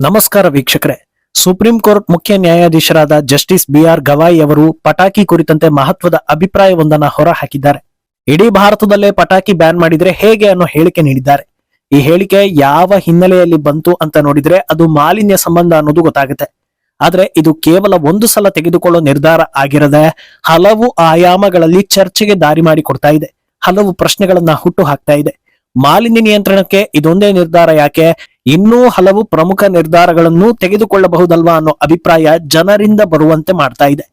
ನಮಸ್ಕಾರ ವೀಕ್ಷಕರೇ. Supreme court ಮುಖ್ಯ ನ್ಯಾಯಾಧೀಶರಾದ ಜಸ್ಟಿಸ್ ಬಿ ಆರ್ ಗವಾಯಿ ಅವರು ಪಟಾಕಿ ಕುರಿತಂತೆ ಮಹತ್ವದ ಅಭಿಪ್ರಾಯವೊಂದನ್ನ ಹೊರಹಾಕಿದ್ದಾರೆ. ಇಡೀ ಭಾರತದಲ್ಲೇ ಪಟಾಕಿ ಬ್ಯಾನ್ ಮಾಡಿದ್ರೆ ಹೇಗೆ ಅನ್ನೋ ಹೇಳಿಕೆ ನೀಡಿದ್ದಾರೆ. ಈ ಹೇಳಿಕೆ ಯಾವ ಹಿನ್ನೆಲೆಯಲ್ಲಿ ಬಂತು ಅಂತ ನೋಡಿದ್ರೆ ಅದು ಮಾಲಿನ್ಯ ಸಂಬಂಧ ಅನ್ನೋದು ಗೊತ್ತಾಗುತ್ತೆ. ಆದ್ರೆ ಇದು ಕೇವಲ ಒಂದು ಸಲ ತೆಗೆದುಕೊಳ್ಳೋ ನಿರ್ಧಾರ ಆಗಿರದೆ ಹಲವು ಆಯಾಮಗಳಲ್ಲಿ ಚರ್ಚೆಗೆ ದಾರಿ ಮಾಡಿ ಕೊಡ್ತಾ ಇದೆ. ಹಲವು ಪ್ರಶ್ನೆಗಳನ್ನ ಹುಟ್ಟು ಹಾಕ್ತಾ ಇದೆ. ಮಾಲಿನ್ಯ ನಿಯಂತ್ರಣಕ್ಕೆ ಇದೊಂದೇ ನಿರ್ಧಾರ ಯಾಕೆ? ಇನ್ನೂ ಹಲವು ಪ್ರಮುಖ ನಿರ್ಧಾರಗಳನ್ನು ತೆಗೆದುಕೊಳ್ಳಬಹುದಲ್ವಾ ಅನ್ನೋ ಅಭಿಪ್ರಾಯ ಜನರಿಂದ ಬರುವಂತೆ ಮಾಡ್ತಾ ಇದೆ.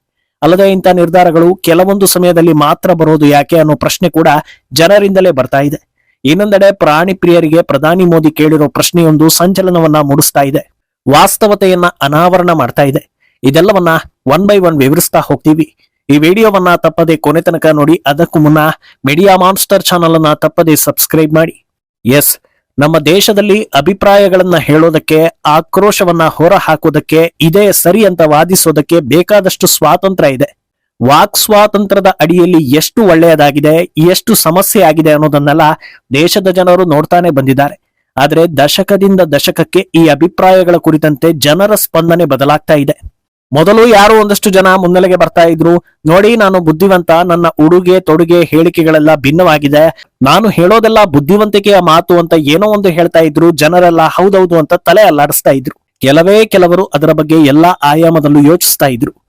ಅಲ್ಲದೆ ಇಂಥ ನಿರ್ಧಾರಗಳು ಕೆಲವೊಂದು ಸಮಯದಲ್ಲಿ ಮಾತ್ರ ಬರೋದು ಯಾಕೆ ಅನ್ನೋ ಪ್ರಶ್ನೆ ಕೂಡ ಜನರಿಂದಲೇ ಬರ್ತಾ ಇದೆ. ಇನ್ನೊಂದೆಡೆ ಪ್ರಾಣಿ ಪ್ರಿಯರಿಗೆ ಪ್ರಧಾನಿ ಮೋದಿ ಕೇಳಿರೋ ಪ್ರಶ್ನೆಯೊಂದು ಸಂಚಲನವನ್ನ ಮೂಡಿಸ್ತಾ ಇದೆ. ವಾಸ್ತವತೆಯನ್ನ ಅನಾವರಣ ಮಾಡ್ತಾ ಇದೆ. ಇದೆಲ್ಲವನ್ನ ಒನ್ ಬೈ ಒನ್ ವಿವರಿಸ್ತಾ ಹೋಗ್ತೀವಿ. ಈ ವಿಡಿಯೋವನ್ನ ತಪ್ಪದೆ ಕೊನೆ ತನಕ ನೋಡಿ, ಅದಕ್ಕೂ ಮುನ್ನ ಮೀಡಿಯಾ ಮಾನ್ಸ್ಟರ್ ಚಾನಲ್ ಅನ್ನ ತಪ್ಪದೆ ಸಬ್ಸ್ಕ್ರೈಬ್ ಮಾಡಿ. ಎಸ್ ನಮ್ಮ ದೇಶದಲ್ಲಿ ಅಭಿಪ್ರಾಯಗಳನ್ನ ಹೇಳೋದಕ್ಕೆ, ಆಕ್ರೋಶವನ್ನ ಹೊರ ಹಾಕೋದಕ್ಕೆ ಇದೇ ಸರಿ ಅಂತ ವಾದಿಸೋದಕ್ಕೆ ಬೇಕಾದಷ್ಟು ಸ್ವಾತಂತ್ರ್ಯ ಇದೆ. ವಾಕ್ ಸ್ವಾತಂತ್ರ್ಯದ ಅಡಿಯಲ್ಲಿ ಎಷ್ಟು ಒಳ್ಳೆಯದಾಗಿದೆ, ಎಷ್ಟು ಸಮಸ್ಯೆ ಆಗಿದೆ ಅನ್ನೋದನ್ನೆಲ್ಲ ದೇಶದ ಜನರು ನೋಡ್ತಾನೆ ಬಂದಿದ್ದಾರೆ. ಆದರೆ ದಶಕದಿಂದ ದಶಕಕ್ಕೆ ಈ ಅಭಿಪ್ರಾಯಗಳ ಕುರಿತಂತೆ ಜನರ ಸ್ಪಂದನೆ ಬದಲಾಗ್ತಾ ಇದೆ. ಮೊದಲು ಯಾರು ಒಂದಷ್ಟು ಜನ ಮುನ್ನೆಲೆಗೆ ಬರ್ತಾ ಇದ್ರು. ನೋಡಿ, ನಾನು ಬುದ್ಧಿವಂತ. ನನ್ನ ಉಡುಗೆ, ತೊಡುಗೆ, ಹೇಳಿಕೆಗಳೆಲ್ಲ ಭಿನ್ನವಾಗಿದೆ. ನಾನು ಹೇಳೋದೆಲ್ಲ ಬುದ್ಧಿವಂತಿಕೆಯ ಮಾತು ಅಂತ ಏನೋ ಒಂದು ಹೇಳ್ತಾ ಇದ್ರು. ಜನರೆಲ್ಲ ಹೌದೌದು ಅಂತ ತಲೆ ಅಲ್ಲಾಡಿಸ್ತಾ ಇದ್ರು. ಕೆಲವೇ ಕೆಲವರು ಅದರ ಬಗ್ಗೆ ಎಲ್ಲಾ ಆಯಾಮದಲ್ಲೂ ಯೋಚಿಸ್ತಾ ಇದ್ರು.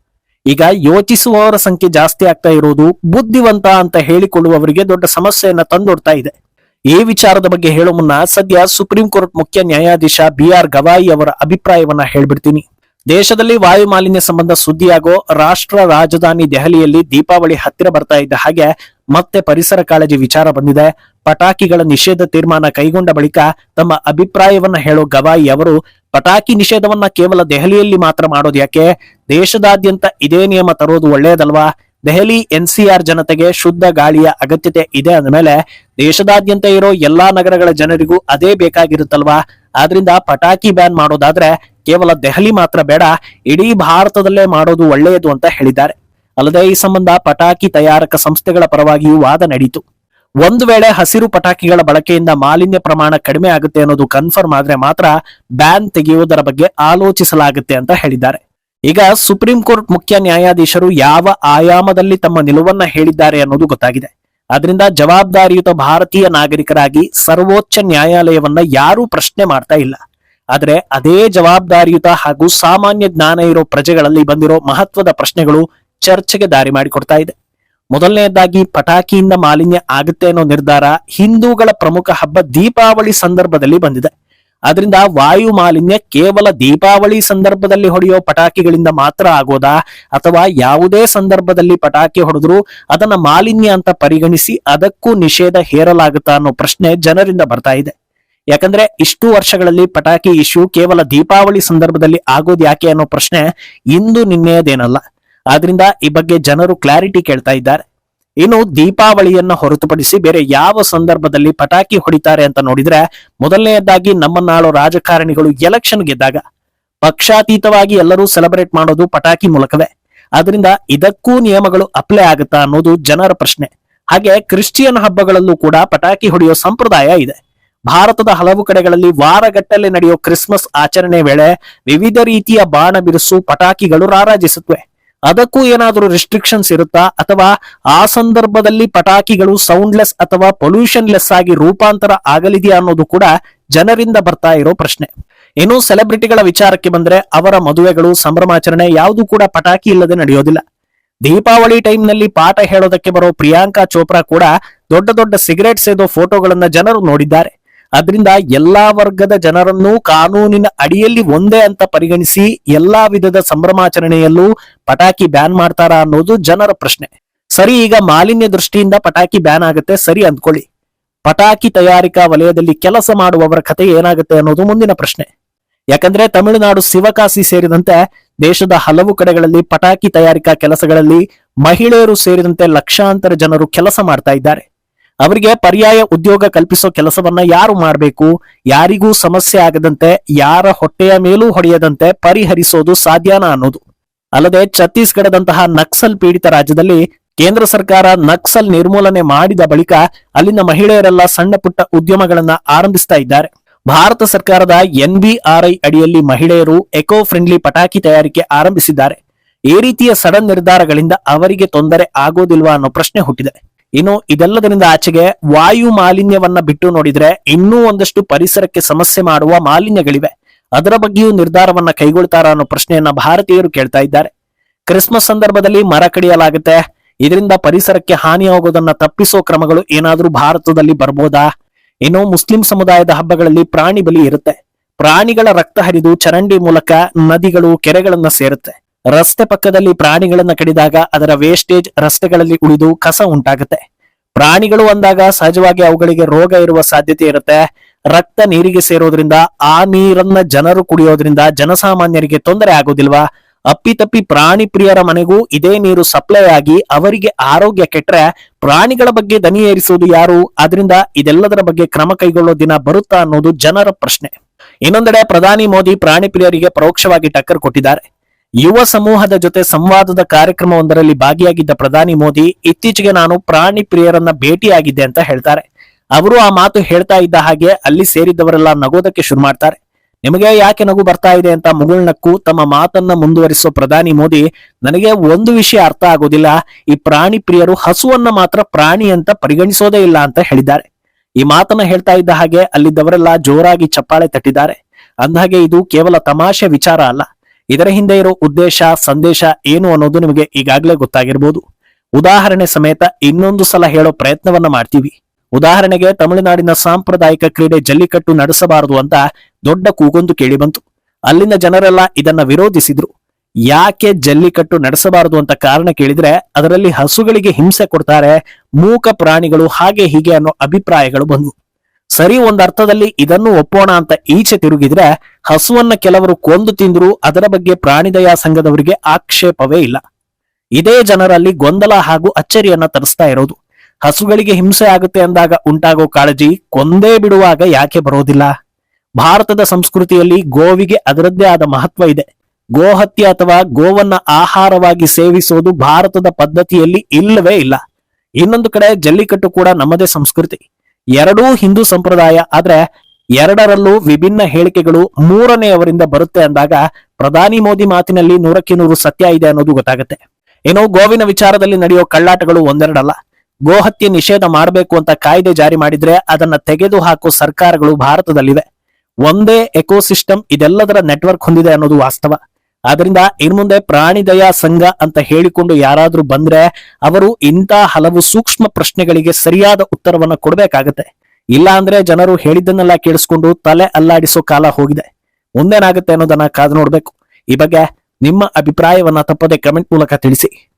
ಈಗ ಯೋಚಿಸುವವರ ಸಂಖ್ಯೆ ಜಾಸ್ತಿ ಆಗ್ತಾ ಇರೋದು ಬುದ್ಧಿವಂತ ಅಂತ ಹೇಳಿಕೊಳ್ಳುವವರಿಗೆ ದೊಡ್ಡ ಸಮಸ್ಯೆಯನ್ನ ತಂದೊಡ್ತಾ ಇದೆ. ಈ ವಿಚಾರದ ಬಗ್ಗೆ ಹೇಳೋ ಮುನ್ನ ಸದ್ಯ ಸುಪ್ರೀಂ ಕೋರ್ಟ್ ಮುಖ್ಯ ನ್ಯಾಯಾಧೀಶ ಬಿ ಆರ್ ಗವಾಯಿ ಅವರ ಅಭಿಪ್ರಾಯವನ್ನ ಹೇಳ್ಬಿಡ್ತೀನಿ. ದೇಶದಲ್ಲಿ ವಾಯು ಮಾಲಿನ್ಯ ಸಂಬಂಧ ಸುದ್ದಿಯಾಗೋ ರಾಷ್ಟ್ರ ರಾಜಧಾನಿ ದೆಹಲಿಯಲ್ಲಿ ದೀಪಾವಳಿ ಹತ್ತಿರ ಬರ್ತಾ ಇದ್ದ ಹಾಗೆ ಮತ್ತೆ ಪರಿಸರ ಕಾಳಜಿ ವಿಚಾರ ಬಂದಿದೆ. ಪಟಾಕಿಗಳ ನಿಷೇಧ ತೀರ್ಮಾನ ಕೈಗೊಂಡ ಬಳಿಕ ತಮ್ಮ ಅಭಿಪ್ರಾಯವನ್ನ ಹೇಳೋ ಗವಾಯಿ ಅವರು, ಪಟಾಕಿ ನಿಷೇಧವನ್ನ ಕೇವಲ ದೆಹಲಿಯಲ್ಲಿ ಮಾತ್ರ ಮಾಡೋದು ಯಾಕೆ? ದೇಶದಾದ್ಯಂತ ಇದೇ ನಿಯಮ ತರೋದು ಒಳ್ಳೆಯದಲ್ವಾ? ದೆಹಲಿ ಎನ್ಸಿಆರ್ ಜನತೆಗೆ ಶುದ್ಧ ಗಾಳಿಯ ಅಗತ್ಯತೆ ಇದೆ ಅಂದಮೇಲೆ ದೇಶದಾದ್ಯಂತ ಇರೋ ಎಲ್ಲಾ ನಗರಗಳ ಜನರಿಗೂ ಅದೇ ಬೇಕಾಗಿರುತ್ತಲ್ವಾ? ಆದ್ರಿಂದ ಪಟಾಕಿ ಬ್ಯಾನ್ ಮಾಡೋದಾದ್ರೆ ಕೇವಲ ದೆಹಲಿ ಮಾತ್ರ ಬೇಡ, ಇಡೀ ಭಾರತದಲ್ಲೇ ಮಾಡೋದು ಒಳ್ಳೆಯದು ಅಂತ ಹೇಳಿದ್ದಾರೆ. ಅಲ್ಲದೆ ಈ ಸಂಬಂಧ ಪಟಾಕಿ ತಯಾರಕ ಸಂಸ್ಥೆಗಳ ಪರವಾಗಿಯೂ ವಾದ ನಡೀತು. ಒಂದು ವೇಳೆ ಹಸಿರು ಪಟಾಕಿಗಳ ಬಳಕೆಯಿಂದ ಮಾಲಿನ್ಯ ಪ್ರಮಾಣ ಕಡಿಮೆ ಆಗುತ್ತೆ ಅನ್ನೋದು ಕನ್ಫರ್ಮ್ ಆದ್ರೆ ಮಾತ್ರ ಬ್ಯಾನ್ ತೆಗೆಯುವುದರ ಬಗ್ಗೆ ಆಲೋಚಿಸಲಾಗುತ್ತೆ ಅಂತ ಹೇಳಿದ್ದಾರೆ. ಈಗ ಸುಪ್ರೀಂ ಕೋರ್ಟ್ ಮುಖ್ಯ ನ್ಯಾಯಾಧೀಶರು ಯಾವ ಆಯಾಮದಲ್ಲಿ ತಮ್ಮ ನಿಲುವನ್ನ ಹೇಳಿದ್ದಾರೆ ಅನ್ನೋದು ಗೊತ್ತಾಗಿದೆ. ಅದರಿಂದ ಜವಾಬ್ದಾರಿಯುತ ಭಾರತೀಯ ನಾಗರಿಕರಾಗಿ ಸರ್ವೋಚ್ಚ ನ್ಯಾಯಾಲಯವನ್ನ ಯಾರೂ ಪ್ರಶ್ನೆ ಮಾಡ್ತಾ ಇಲ್ಲ. ಆದರೆ ಅದೇ ಜವಾಬ್ದಾರಿಯುತ ಹಾಗೂ ಸಾಮಾನ್ಯ ಜ್ಞಾನ ಇರೋ ಪ್ರಜೆಗಳಲ್ಲಿ ಬಂದಿರೋ ಮಹತ್ವದ ಪ್ರಶ್ನೆಗಳು ಚರ್ಚೆಗೆ ದಾರಿ ಮಾಡಿಕೊಡ್ತಾ ಇದೆ. ಮೊದಲನೆಯದಾಗಿ ಪಟಾಕಿಯಿಂದ ಮಾಲಿನ್ಯ ಆಗುತ್ತೆ ಅನ್ನೋ ನಿರ್ಧಾರ ಹಿಂದೂಗಳ ಪ್ರಮುಖ ಹಬ್ಬ ದೀಪಾವಳಿ ಸಂದರ್ಭದಲ್ಲಿ ಬಂದಿದೆ. ಆದ್ರಿಂದ ವಾಯು ಮಾಲಿನ್ಯ ಕೇವಲ ದೀಪಾವಳಿ ಸಂದರ್ಭದಲ್ಲಿ ಹೊಡೆಯೋ ಪಟಾಕಿಗಳಿಂದ ಮಾತ್ರ ಆಗೋದಾ? ಅಥವಾ ಯಾವುದೇ ಸಂದರ್ಭದಲ್ಲಿ ಪಟಾಕಿ ಹೊಡೆದ್ರು ಅದನ್ನ ಮಾಲಿನ್ಯ ಅಂತ ಪರಿಗಣಿಸಿ ಅದಕ್ಕೂ ನಿಷೇಧ ಹೇರಲಾಗುತ್ತಾ ಅನ್ನೋ ಪ್ರಶ್ನೆ ಜನರಿಂದ ಬರ್ತಾ ಇದೆ. ಯಾಕಂದ್ರೆ ಇಷ್ಟು ವರ್ಷಗಳಲ್ಲಿ ಪಟಾಕಿ ಇಶ್ಯೂ ಕೇವಲ ದೀಪಾವಳಿ ಸಂದರ್ಭದಲ್ಲಿ ಆಗೋದು ಯಾಕೆ ಅನ್ನೋ ಪ್ರಶ್ನೆ ಇಂದು ನಿನ್ನೆಯದೇನಲ್ಲ. ಆದ್ರಿಂದ ಈ ಬಗ್ಗೆ ಜನರು ಕ್ಲಾರಿಟಿ ಕೇಳ್ತಾ ಇದ್ದಾರೆ. ಇನ್ನು ದೀಪಾವಳಿಯನ್ನ ಹೊರತುಪಡಿಸಿ ಬೇರೆ ಯಾವ ಸಂದರ್ಭದಲ್ಲಿ ಪಟಾಕಿ ಹೊಡಿತಾರೆ ಅಂತ ನೋಡಿದ್ರೆ ಮೊದಲನೆಯದಾಗಿ ನಮ್ಮನ್ನಾಳೋ ರಾಜಕಾರಣಿಗಳು ಎಲೆಕ್ಷನ್ ಗೆದ್ದಾಗ ಪಕ್ಷಾತೀತವಾಗಿ ಎಲ್ಲರೂ ಸೆಲೆಬ್ರೇಟ್ ಮಾಡೋದು ಪಟಾಕಿ ಮೂಲಕವೇ. ಆದ್ರಿಂದ ಇದಕ್ಕೂ ನಿಯಮಗಳು ಅಪ್ಲೈ ಆಗುತ್ತಾ ಅನ್ನೋದು ಜನರ ಪ್ರಶ್ನೆ. ಹಾಗೆ ಕ್ರಿಶ್ಚಿಯನ್ ಹಬ್ಬಗಳಲ್ಲೂ ಕೂಡ ಪಟಾಕಿ ಹೊಡೆಯೋ ಸಂಪ್ರದಾಯ ಇದೆ. ಭಾರತದ ಹಲವು ಕಡೆಗಳಲ್ಲಿ ವಾರಗಟ್ಟಲೆ ನಡೆಯೋ ಕ್ರಿಸ್ಮಸ್ ಆಚರಣೆ ವೇಳೆ ವಿವಿಧ ರೀತಿಯ ಬಾಣ ಬಿರುಸು ಪಟಾಕಿಗಳು ರಾರಾಜಿಸುತ್ತವೆ ಅದಕ್ಕೂ ಏನಾದರೂ ರೆಸ್ಟ್ರಿಕ್ಷನ್ಸ್ ಇರುತ್ತಾ? ಅಥವಾ ಆ ಸಂದರ್ಭದಲ್ಲಿ ಪಟಾಕಿಗಳು ಸೌಂಡ್ಲೆಸ್ ಅಥವಾ ಪೊಲ್ಯೂಷನ್ ಲೆಸ್ ಆಗಿ ರೂಪಾಂತರ ಆಗಲಿದೆಯಾ ಅನ್ನೋದು ಕೂಡ ಜನರಿಂದ ಬರ್ತಾ ಇರೋ ಪ್ರಶ್ನೆ. ಇನ್ನು ಸೆಲೆಬ್ರಿಟಿಗಳ ವಿಚಾರಕ್ಕೆ ಬಂದ್ರೆ ಅವರ ಮದುವೆಗಳು, ಸಂಭ್ರಮಾಚರಣೆ ಯಾವುದು ಕೂಡ ಪಟಾಕಿ ಇಲ್ಲದೆ ನಡೆಯೋದಿಲ್ಲ. ದೀಪಾವಳಿ ಟೈಮ್ನಲ್ಲಿ ಪಾಠ ಹೇಳೋದಕ್ಕೆ ಬರೋ ಪ್ರಿಯಾಂಕಾ ಚೋಪ್ರಾ ಕೂಡ ದೊಡ್ಡ ದೊಡ್ಡ ಸಿಗರೇಟ್ ಸೇದೋ ಫೋಟೋಗಳನ್ನ ಜನರು ನೋಡಿದ್ದಾರೆ. ಅದರಿಂದ ಎಲ್ಲಾ ವರ್ಗದ ಜನರನ್ನು ಕಾನೂನಿನ ಅಡಿಯಲ್ಲಿ ಒಂದೇ ಅಂತ ಪರಿಗಣಿಸಿ ಎಲ್ಲಾ ವಿಧದ ಸಂಭ್ರಮಾಚರಣೆಯಲ್ಲೂ ಪಟಾಕಿ ಬ್ಯಾನ್ ಮಾಡ್ತಾರಾ ಅನ್ನೋದು ಜನರ ಪ್ರಶ್ನೆ. ಸರಿ, ಈಗ ಮಾಲಿನ್ಯ ದೃಷ್ಟಿಯಿಂದ ಪಟಾಕಿ ಬ್ಯಾನ್ ಆಗುತ್ತೆ, ಸರಿ ಅಂದ್ಕೊಳ್ಳಿ. ಪಟಾಕಿ ತಯಾರಿಕಾ ವಲಯದಲ್ಲಿ ಕೆಲಸ ಮಾಡುವವರ ಕಥೆ ಏನಾಗುತ್ತೆ ಅನ್ನೋದು ಮುಂದಿನ ಪ್ರಶ್ನೆ. ಯಾಕಂದ್ರೆ ತಮಿಳುನಾಡು ಶಿವಕಾಶಿ ಸೇರಿದಂತೆ ದೇಶದ ಹಲವು ಕಡೆಗಳಲ್ಲಿ ಪಟಾಕಿ ತಯಾರಿಕಾ ಕೆಲಸಗಳಲ್ಲಿ ಮಹಿಳೆಯರು ಸೇರಿದಂತೆ ಲಕ್ಷಾಂತರ ಜನರು ಕೆಲಸ ಮಾಡ್ತಾ ಇದ್ದಾರೆ. ಅವರಿಗೆ ಪರ್ಯಾಯ ಉದ್ಯೋಗ ಕಲ್ಪಿಸೋ ಕೆಲಸವನ್ನ ಯಾರು ಮಾಡಬೇಕು? ಯಾರಿಗೂ ಸಮಸ್ಯೆ ಆಗದಂತೆ, ಯಾರ ಹೊಟ್ಟೆಯ ಮೇಲೂ ಹೊಡೆಯದಂತೆ ಪರಿಹರಿಸೋದು ಸಾಧ್ಯನಾ ಅನ್ನೋದು. ಅಲ್ಲದೆ ಛತ್ತೀಸ್ಗಢದಂತಹ ನಕ್ಸಲ್ ಪೀಡಿತ ರಾಜ್ಯದಲ್ಲಿ ಕೇಂದ್ರ ಸರ್ಕಾರ ನಕ್ಸಲ್ ನಿರ್ಮೂಲನೆ ಮಾಡಿದ ಬಳಿಕ ಅಲ್ಲಿನ ಮಹಿಳೆಯರೆಲ್ಲ ಸಣ್ಣ ಪುಟ್ಟ ಉದ್ಯಮಗಳನ್ನ ಆರಂಭಿಸ್ತಾ ಇದ್ದಾರೆ. ಭಾರತ ಸರ್ಕಾರದ ಎನ್ಬಿಆರ್ಐ ಅಡಿಯಲ್ಲಿ ಮಹಿಳೆಯರು ಎಕೋ ಫ್ರೆಂಡ್ಲಿ ಪಟಾಕಿ ತಯಾರಿಕೆ ಆರಂಭಿಸಿದ್ದಾರೆ. ಈ ರೀತಿಯ ಸಡನ್ ನಿರ್ಧಾರಗಳಿಂದ ಅವರಿಗೆ ತೊಂದರೆ ಆಗೋದಿಲ್ವಾ ಅನ್ನೋ ಪ್ರಶ್ನೆ ಹುಟ್ಟಿದೆ. ಇನ್ನು ಇದೆಲ್ಲದರಿಂದ ಆಚೆಗೆ ವಾಯು ಮಾಲಿನ್ಯವನ್ನ ಬಿಟ್ಟು ನೋಡಿದ್ರೆ ಇನ್ನೂ ಒಂದಷ್ಟು ಪರಿಸರಕ್ಕೆ ಸಮಸ್ಯೆ ಮಾಡುವ ಮಾಲಿನ್ಯಗಳಿವೆ. ಅದರ ಬಗ್ಗೆಯೂ ನಿರ್ಧಾರವನ್ನ ಕೈಗೊಳ್ತಾರ ಅನ್ನೋ ಪ್ರಶ್ನೆಯನ್ನ ಭಾರತೀಯರು ಕೇಳ್ತಾ ಇದ್ದಾರೆ. ಕ್ರಿಸ್ಮಸ್ ಸಂದರ್ಭದಲ್ಲಿ ಮರ ಕಡಿಯಲಾಗುತ್ತೆ. ಇದರಿಂದ ಪರಿಸರಕ್ಕೆ ಹಾನಿಯಾಗೋದನ್ನ ತಪ್ಪಿಸೋ ಕ್ರಮಗಳು ಏನಾದರೂ ಭಾರತದಲ್ಲಿ ಬರ್ಬೋದಾ? ಇನ್ನು ಮುಸ್ಲಿಂ ಸಮುದಾಯದ ಹಬ್ಬಗಳಲ್ಲಿ ಪ್ರಾಣಿ ಬಲಿ ಇರುತ್ತೆ. ಪ್ರಾಣಿಗಳ ರಕ್ತ ಹರಿದು ಚರಂಡಿ ಮೂಲಕ ನದಿಗಳು ಕೆರೆಗಳನ್ನ ಸೇರುತ್ತೆ. ರಸ್ತೆ ಪಕ್ಕದಲ್ಲಿ ಪ್ರಾಣಿಗಳನ್ನ ಕಡಿದಾಗ ಅದರ ವೇಸ್ಟೇಜ್ ರಸ್ತೆಗಳಲ್ಲಿ ಉಳಿದು ಕಸ ಉಂಟಾಗುತ್ತೆ. ಪ್ರಾಣಿಗಳು ಅಂದಾಗ ಸಹಜವಾಗಿ ಅವುಗಳಿಗೆ ರೋಗ ಇರುವ ಸಾಧ್ಯತೆ ಇರುತ್ತೆ. ರಕ್ತ ನೀರಿಗೆ ಸೇರೋದ್ರಿಂದ ಆ ನೀರನ್ನ ಜನರು ಕುಡಿಯೋದ್ರಿಂದ ಜನಸಾಮಾನ್ಯರಿಗೆ ತೊಂದರೆ ಆಗೋದಿಲ್ವಾ? ಅಪ್ಪಿತಪ್ಪಿ ಪ್ರಾಣಿ ಪ್ರಿಯರ ಮನೆಗೂ ಇದೇ ನೀರು ಸಪ್ಲೈ ಆಗಿ ಅವರಿಗೆ ಆರೋಗ್ಯ ಕೆಟ್ರೆ ಪ್ರಾಣಿಗಳ ಬಗ್ಗೆ ದನಿ ಏರಿಸುವುದು ಯಾರು? ಅದರಿಂದ ಇದೆಲ್ಲದರ ಬಗ್ಗೆ ಕ್ರಮ ಕೈಗೊಳ್ಳೋ ದಿನ ಬರುತ್ತಾ ಅನ್ನೋದು ಜನರ ಪ್ರಶ್ನೆ. ಇನ್ನೊಂದೆಡೆ ಪ್ರಧಾನಿ ಮೋದಿ ಪ್ರಾಣಿ ಪ್ರಿಯರಿಗೆ ಪರೋಕ್ಷವಾಗಿ ಟಕ್ಕರ್ ಕೊಟ್ಟಿದ್ದಾರೆ. ಯುವ ಸಮೂಹದ ಜೊತೆ ಸಂವಾದದ ಕಾರ್ಯಕ್ರಮವೊಂದರಲ್ಲಿ ಭಾಗಿಯಾಗಿದ್ದ ಪ್ರಧಾನಿ ಮೋದಿ, ಇತ್ತೀಚೆಗೆ ನಾನು ಪ್ರಾಣಿ ಪ್ರಿಯರನ್ನ ಭೇಟಿಯಾಗಿದ್ದೆ ಅಂತ ಹೇಳ್ತಾರೆ. ಅವರು ಆ ಮಾತು ಹೇಳ್ತಾ ಇದ್ದ ಹಾಗೆ ಅಲ್ಲಿ ಸೇರಿದ್ದವರೆಲ್ಲ ನಗೋದಕ್ಕೆ ಶುರು ಮಾಡ್ತಾರೆ. ನಿಮಗೆ ಯಾಕೆ ನಗು ಬರ್ತಾ ಇದೆ ಅಂತ ಮುಗುಳ್ನಕ್ಕು ತಮ್ಮ ಮಾತನ್ನ ಮುಂದುವರಿಸೋ ಪ್ರಧಾನಿ ಮೋದಿ, ನನಗೆ ಒಂದು ವಿಷಯ ಅರ್ಥ ಆಗೋದಿಲ್ಲ. ಈ ಪ್ರಾಣಿ ಪ್ರಿಯರು ಹಸುವನ್ನ ಮಾತ್ರ ಪ್ರಾಣಿ ಅಂತ ಪರಿಗಣಿಸೋದೇ ಇಲ್ಲ ಅಂತ ಹೇಳಿದ್ದಾರೆ. ಈ ಮಾತನ್ನ ಹೇಳ್ತಾ ಇದ್ದ ಹಾಗೆ ಅಲ್ಲಿದ್ದವರೆಲ್ಲ ಜೋರಾಗಿ ಚಪ್ಪಾಳೆ ತಟ್ಟಿದ್ದಾರೆ. ಅಂದಹಾಗೆ ಇದು ಕೇವಲ ತಮಾಷೆ ವಿಚಾರ ಅಲ್ಲ. ಇದರ ಹಿಂದೆ ಇರೋ ಉದ್ದೇಶ, ಸಂದೇಶ ಏನು ಅನ್ನೋದು ನಿಮಗೆ ಈಗಾಗಲೇ ಗೊತ್ತಾಗಿರ್ಬೋದು. ಉದಾಹರಣೆ ಸಮೇತ ಇನ್ನೊಂದು ಸಲ ಹೇಳೋ ಪ್ರಯತ್ನವನ್ನ ಮಾಡ್ತೀವಿ. ಉದಾಹರಣೆಗೆ ತಮಿಳುನಾಡಿನ ಸಾಂಪ್ರದಾಯಿಕ ಕ್ರೀಡೆ ಜಲ್ಲಿಕಟ್ಟು ನಡೆಸಬಾರದು ಅಂತ ದೊಡ್ಡ ಕೂಗೊಂದು ಕೇಳಿಬಂತು ಅಲ್ಲಿನ ಜನರೆಲ್ಲ ಇದನ್ನ ವಿರೋಧಿಸಿದ್ರು. ಯಾಕೆ ಜಲ್ಲಿಕಟ್ಟು ನಡೆಸಬಾರದು ಅಂತ ಕಾರಣ ಕೇಳಿದ್ರೆ, ಅದರಲ್ಲಿ ಹಸುಗಳಿಗೆ ಹಿಂಸೆ ಕೊಡ್ತಾರೆ, ಮೂಕ ಪ್ರಾಣಿಗಳು ಹಾಗೆ ಹೀಗೆ ಅನ್ನೋ ಅಭಿಪ್ರಾಯಗಳು ಬಂದ್ವು. ಸರಿ ಒಂದು ಅರ್ಥದಲ್ಲಿ ಇದನ್ನು ಒಪ್ಪೋಣ ಅಂತ ಈಚೆ ತಿರುಗಿದ್ರೆ ಹಸುವನ್ನ ಕೆಲವರು ಕೊಂದು ತಿಂದ್ರು ಅದರ ಬಗ್ಗೆ ಪ್ರಾಣಿದಯಾ ಸಂಘದವರಿಗೆ ಆಕ್ಷೇಪವೇ ಇಲ್ಲ. ಇದೇ ಜನರಲ್ಲಿ ಗೊಂದಲ ಹಾಗೂ ಅಚ್ಚರಿಯನ್ನ ತರಿಸ್ತಾ ಇರೋದು. ಹಸುಗಳಿಗೆ ಹಿಂಸೆ ಆಗುತ್ತೆ ಅಂದಾಗ ಉಂಟಾಗೋ ಕಾಳಜಿ ಕೊಂದೇ ಬಿಡುವಾಗ ಯಾಕೆ ಬರೋದಿಲ್ಲ? ಭಾರತದ ಸಂಸ್ಕೃತಿಯಲ್ಲಿ ಗೋವಿಗೆ ಅದರದ್ದೇ ಆದ ಮಹತ್ವ ಇದೆ. ಗೋಹತ್ಯೆ ಅಥವಾ ಗೋವನ್ನ ಆಹಾರವಾಗಿ ಸೇವಿಸೋದು ಭಾರತದ ಪದ್ಧತಿಯಲ್ಲಿ ಇಲ್ಲವೇ ಇಲ್ಲ. ಇನ್ನೊಂದು ಕಡೆ ಜಲ್ಲಿಕಟ್ಟು ಕೂಡ ನಮ್ಮದೇ ಸಂಸ್ಕೃತಿ. ಎರಡೂ ಹಿಂದೂ ಸಂಪ್ರದಾಯ, ಆದ್ರೆ ಎರಡರಲ್ಲೂ ವಿಭಿನ್ನ ಹೇಳಿಕೆಗಳು ಮೂರನೆಯವರಿಂದ ಬರುತ್ತೆ ಅಂದಾಗ ಪ್ರಧಾನಿ ಮೋದಿ ಮಾತಿನಲ್ಲಿ ನೂರಕ್ಕೆ ನೂರು ಸತ್ಯ ಇದೆ ಅನ್ನೋದು ಗೊತ್ತಾಗುತ್ತೆ. ಏನೋ ಗೋವಿನ ವಿಚಾರದಲ್ಲಿ ನಡೆಯೋ ಕಳ್ಳಾಟಗಳು ಒಂದೆರಡಲ್ಲ. ಗೋಹತ್ಯೆ ನಿಷೇಧ ಮಾಡಬೇಕು ಅಂತ ಕಾಯ್ದೆ ಜಾರಿ ಮಾಡಿದ್ರೆ ಅದನ್ನ ತೆಗೆದು ಹಾಕೋ ಸರ್ಕಾರಗಳು ಭಾರತದಲ್ಲಿವೆ. ಒಂದೇ ಎಕೋಸಿಸ್ಟಮ್ ಇದೆಲ್ಲದರ ನೆಟ್ವರ್ಕ್ ಹೊಂದಿದೆ ಅನ್ನೋದು ವಾಸ್ತವ. ಆದ್ರಿಂದ ಇನ್ ಮುಂದೆ ದಯಾ ಸಂಘ ಅಂತ ಹೇಳಿಕೊಂಡು ಯಾರಾದ್ರೂ ಬಂದ್ರೆ ಅವರು ಇಂತ ಹಲವು ಸೂಕ್ಷ್ಮ ಪ್ರಶ್ನೆಗಳಿಗೆ ಸರಿಯಾದ ಉತ್ತರವನ್ನ ಕೊಡ್ಬೇಕಾಗತ್ತೆ. ಇಲ್ಲ ಅಂದ್ರೆ ಜನರು ಹೇಳಿದ್ದನ್ನೆಲ್ಲ ಕೇಳಿಸ್ಕೊಂಡು ತಲೆ ಅಲ್ಲಾಡಿಸೋ ಕಾಲ ಹೋಗಿದೆ. ಮುಂದೇನಾಗುತ್ತೆ ಅನ್ನೋದನ್ನ ಕಾದು ನೋಡ್ಬೇಕು. ಈ ಬಗ್ಗೆ ನಿಮ್ಮ ಅಭಿಪ್ರಾಯವನ್ನ ತಪ್ಪದೆ ಕಮೆಂಟ್ ಮೂಲಕ ತಿಳಿಸಿ.